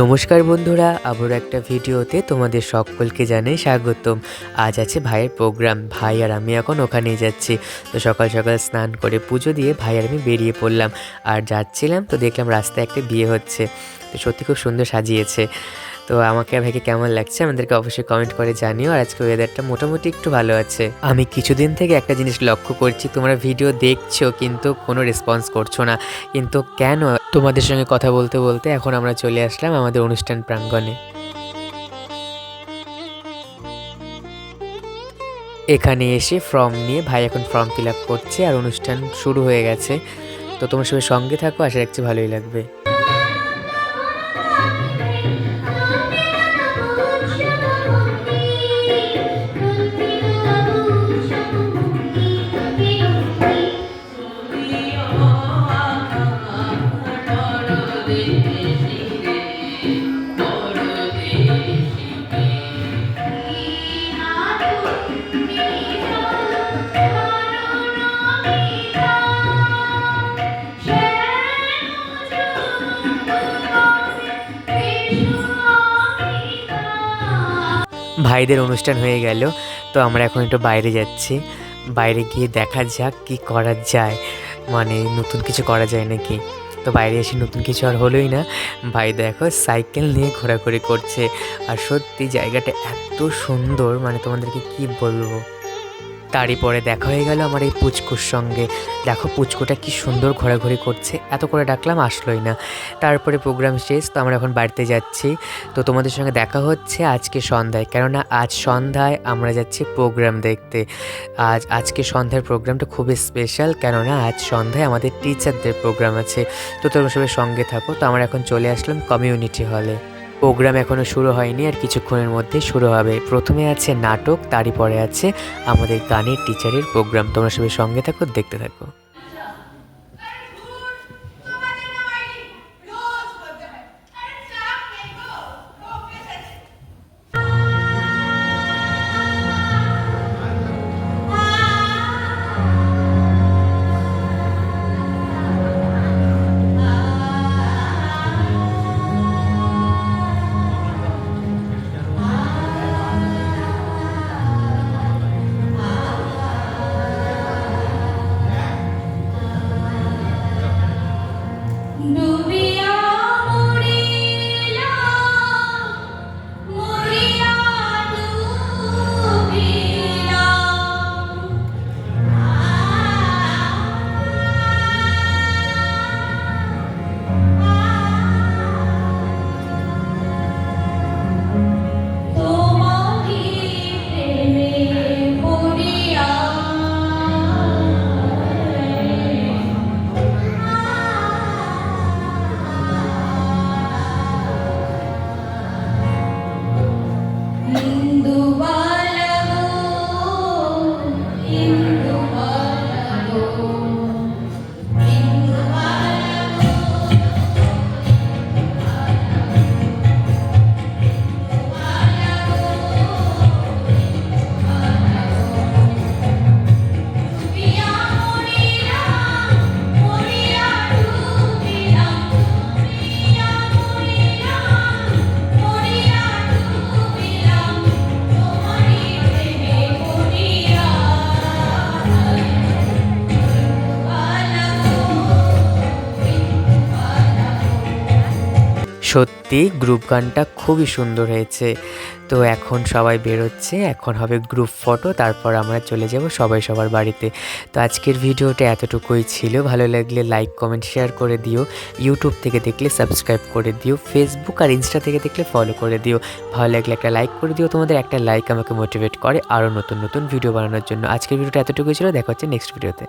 নমস্কার বন্ধুরা আবার একটা ভিডিওতে তোমাদের সকলকে জানাই স্বাগতম। আজ আছে ভাইয়ের প্রোগ্রাম, ভাই আর আমি এখন ওখানেই যাচ্ছি। তো সকাল সকাল স্নান করে পুজো দিয়ে ভাই আর আমি বেরিয়ে পড়লাম। আর যাচ্ছিলাম তো দেখলাম রাস্তায় একটা বিয়ে হচ্ছে। তো সত্যি খুব সুন্দর সাজিয়েছে। তো আমাকে ভাইকে কেমন লাগছে আমাদেরকে অবশ্যই কমেন্ট করে জানিও। আর আজকে ওয়েদারটা মোটামুটি একটু ভালো আছে। আমি কিছুদিন থেকে একটা জিনিস লক্ষ্য করছি, তোমরা ভিডিও দেখছ কিন্তু কোনো রেসপন্স করছ না। কিন্তু কেন? তোমাদের সঙ্গে কথা বলতে বলতে এখন আমরা চলে আসলাম আমাদের অনুষ্ঠান প্রাঙ্গণে। এখানে এসে ফর্ম নিয়ে ভাই এখন ফর্ম ফিল আপ করছে আর অনুষ্ঠান শুরু হয়ে গেছে। তো তোমার সবাই সঙ্গে থাকো, আশা রাখছি ভালোই লাগবে। ভাইদের অনুষ্ঠান হয়ে গেল, তো আমরা এখন একটু বাইরে যাচ্ছি। বাইরে গিয়ে দেখা যাক কি করা যায়। মানে নতুন কিছু করা যায় নাকি? তো বাইরে এসে নতুন কিছু আর হলোই না। ভাই দেখো, সাইকেল নিয়ে ঘোরাঘুরি করছে। আর সত্যি জায়গাটা এত সুন্দর মানে তোমাদেরকে কি বলব? তারই পরে দেখা হয়ে গেল আমার এই পুচকুর সঙ্গে। দেখো পুচকুটা কি সুন্দর ঘোরাঘুরি করছে, এত করে ডাকলাম আসলোই না। তারপরে প্রোগ্রাম শেষ, তো আমরা এখন বাড়িতে যাচ্ছি। তো তোমাদের সঙ্গে দেখা হচ্ছে আজকে সন্ধ্যায়, কেননা আজ সন্ধ্যায় আমরা যাচ্ছি প্রোগ্রাম দেখতে। আজ, আজকে সন্ধ্যার প্রোগ্রামটা খুবই স্পেশাল কেননা আজ সন্ধ্যায় আমাদের টিচারদের প্রোগ্রাম আছে। তো তোমরা সবাই সঙ্গে থাকো, তো আমরা এখন চলে আসলাম কমিউনিটি হলে প্রোগ্রাম এখনও শুরু হয়নি আর কিছুক্ষণের মধ্যে শুরু হবে। প্রথমে আছে নাটক, তারই পরে আছে আমাদের গানের টিচারের প্রোগ্রাম। তোমরা সবাই সঙ্গে থাকো, দেখতে থাকো। সত্যি গ্রুপ গানটা খুবই সুন্দর হয়েছে। তো এখন সবাই বেরোচ্ছে, এখন হবে গ্রুপ ফটো তারপর আমরা চলে যাব সবাই সবার বাড়িতে। তো আজকের ভিডিওটা এতটুকুই ছিল। ভালো লাগলে লাইক কমেন্ট শেয়ার করে দিও। ইউটিউব থেকে দেখলে সাবস্ক্রাইব করে দিও। ফেসবুক আর ইনস্টা থেকে দেখলে ফলো করে দিও। ভালো লাগলে একটা লাইক করে দিও। তোমাদের একটা লাইক আমাকে মোটিভেট করে আরও নতুন নতুন ভিডিও বানানোর জন্য। আজকের ভিডিওটা এতটুকুই ছিল। দেখা হচ্ছে নেক্সট ভিডিওতে